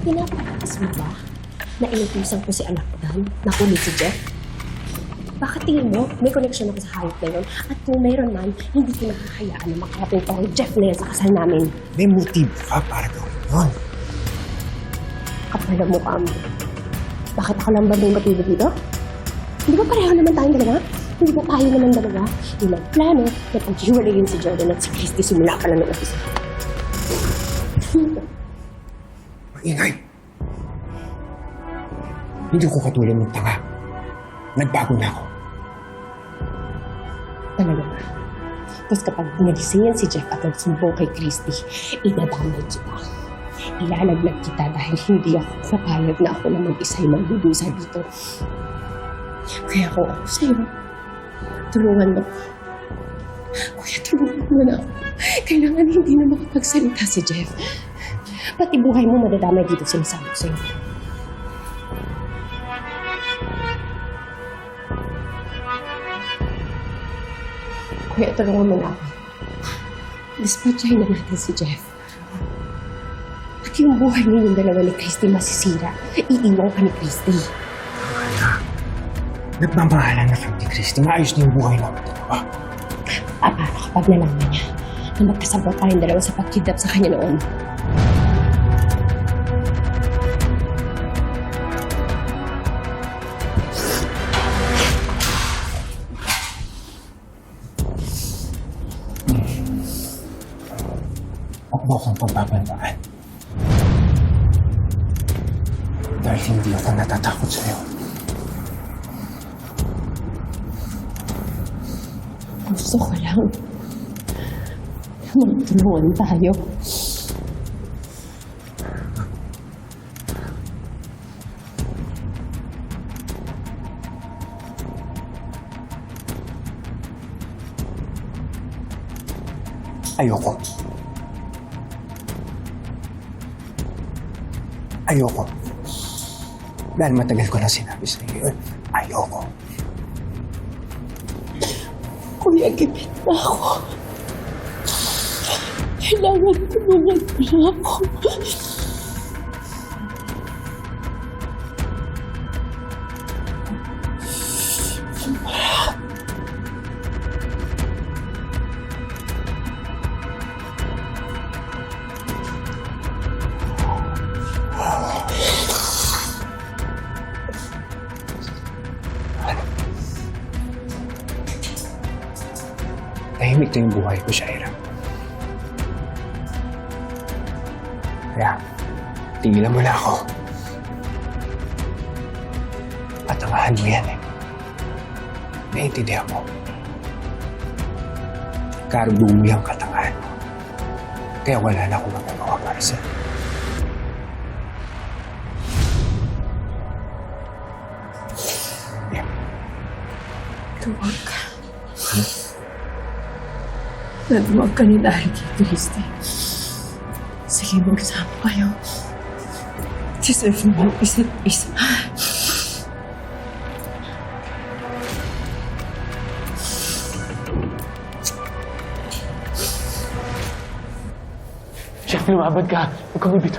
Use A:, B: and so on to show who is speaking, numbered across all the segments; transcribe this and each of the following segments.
A: Pinapatakas mo ba na inutusan ko si anak Dan na kunin si Jeff? Bakit tingin mo may connection ako sa hayop na yun? At kung meron man, hindi ko nakakayaan na makarating pa ang Jeff na yan sa kasal namin.
B: May motibo ka para gawin yun.
A: Kapal ang mukha mo. Bakit ako lang ba may motibo dito? Hindi ba pareho naman tayong dalawa? Hindi ba tayo naman dalawa yung nagplano na paghiwalayin si Jordan at si Christy simula pa lang ng umpisa?
B: Maingay. Hindi ko katulad ng tanga. Nagbago na ako.
A: Talaga ba? Tapos kapag nagising yan si Jeff at nagsumbong kay Christy, idadamay kita. Ilalaglag kita dahil hindi ako papayag na ako na mag-isa yung magdudusa dito. Kaya kung ako sa'yo, tulungan mo. Kuya, tulungan mo na ako. Kailangan hindi na makapagsalita si Jeff. Pati buhay mo madadamay dito sinasabi ko sa'yo. Kuya, tulungan mo na ako. Dispatchahin na natin si Jeff. At yung buhay niyo yung dalawa ni Christy masisira. Iiwan ka ni Christy.
B: Nagmamahalan na kami ni Christy. Maayos na yung buhay namin dalawa.
A: Ah, paano kapag nalaman niya na magkasabot tayong dalawa sa pagkidnap sa kanya noon?
B: Mo akong pagbabandaan. Dahil hindi ako natatakot sa'yo.
A: Gusto ko lang. Magtulungan tayo.
B: Ayoko. Ayoko. Dahil matagal ko na sinabi sa iyo yun. Ayoko.
A: Kuya, gipit na ako. Kailangan tulungan mo lang ako.
B: Tahimik na yung buhay ko, Shaira. Kaya, tigilan mo na ako. Patangahan mo yan eh. Naiintindihan mo. Mo yung katangahan mo. Kaya wala na akong magagawa para sa'yo. Yeah.
A: Tuwag ka. Nagwag ka ni dahil kay Christy. Sige, magsama kayo. Deserve mo isa't isa.
C: Chef, lumabad ka. Huwag kang bibito.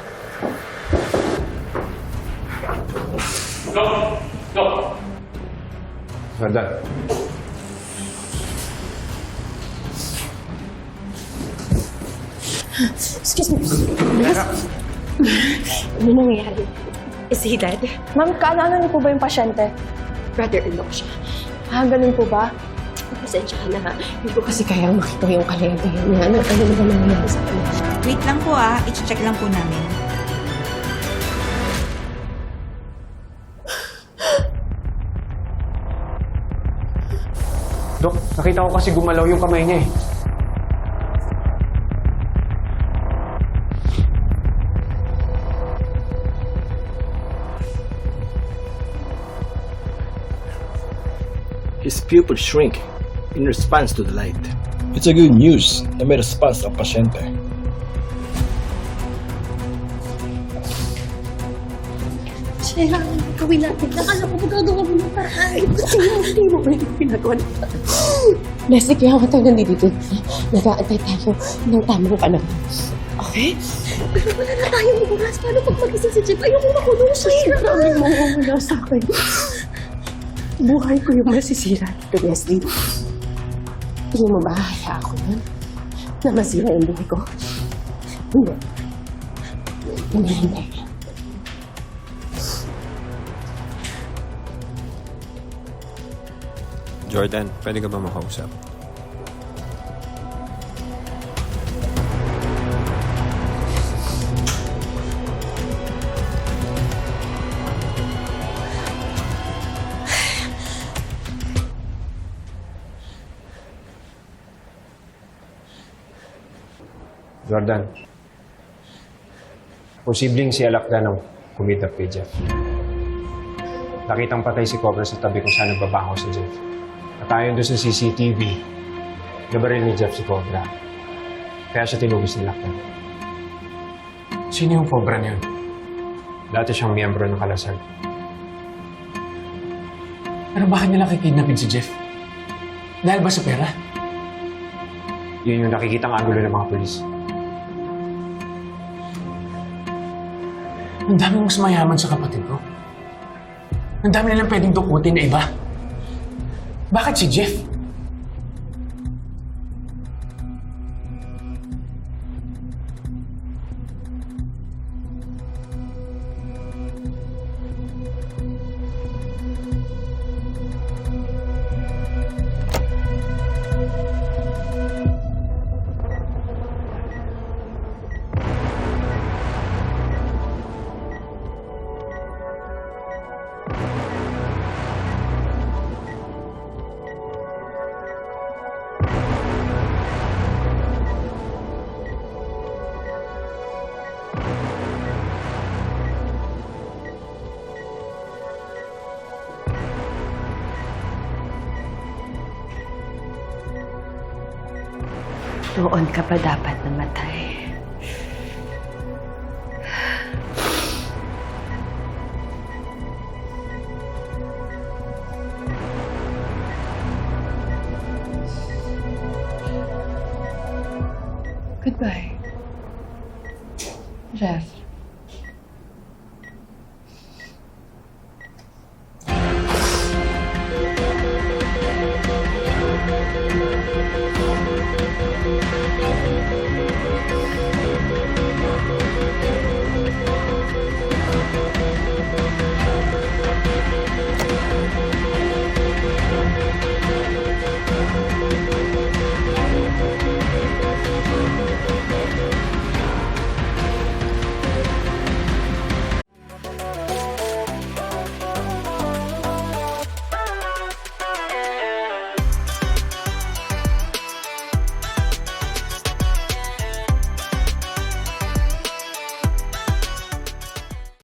B: Verdad.
A: Excuse me. Ano nangyayari? Is he dead?
D: Ma'am, kaalala niyo po ba yung pasyente?
A: Brother-in-law ko siya.
D: Ah, ganun po ba?
A: Pasensya ka na ha. Hindi ko kasi kayang makita yung kalagayan niya. Ano, ano na ba nangyayari sa kanya?
E: Wait lang po ah, i-check lang po namin.
C: Dok, nakita ko kasi gumalaw yung kamay niya eh.
F: His pupils shrink in response to the light.
G: It's a good news na may response ang pasyente.
A: Siya, gawin natin. Nakala ko magagawa mo ng paraan. Hindi mo ba yung pinagawa na Leslie, kaya ako tayo nandito. Nag-aantay tayo ng tamang panahon. Okay? Pero wala na tayong oras. Paano pag magising si Jeff? Ayoko makulong siya. Maraming mawawala sa akin. Buhay ko yung masisira dito, Leslie. Hindi mo ba hahaya ako nun? Na masira yung buhay ko? Hindi. Hindi, hindi.
H: Jordan, pwede ka ba makausap?
I: Jordan, posibleng si Alakda ng kumidap kay Jeff. Nakitang patay si Cobra sa tabi kung saan nagbabaho si Jeff. At ayon doon sa CCTV, nabaril ni Jeff si Cobra. Kaya siya tinugis ni Lakda.
C: Sino yung Cobra na yun?
I: Dati siyang miyembro ng Kalasag.
C: Pero bakit nila kikidnapin si Jeff? Dahil ba sa pera?
I: Yun yung nakikitang angulo ng mga polis.
C: Ang daming mas mayaman sa kapatid ko. Ang dami nilang pwedeng dukutin na iba. Bakit si Jeff?
A: Doon ka pa dapat namatay.
D: Goodbye. Jeff.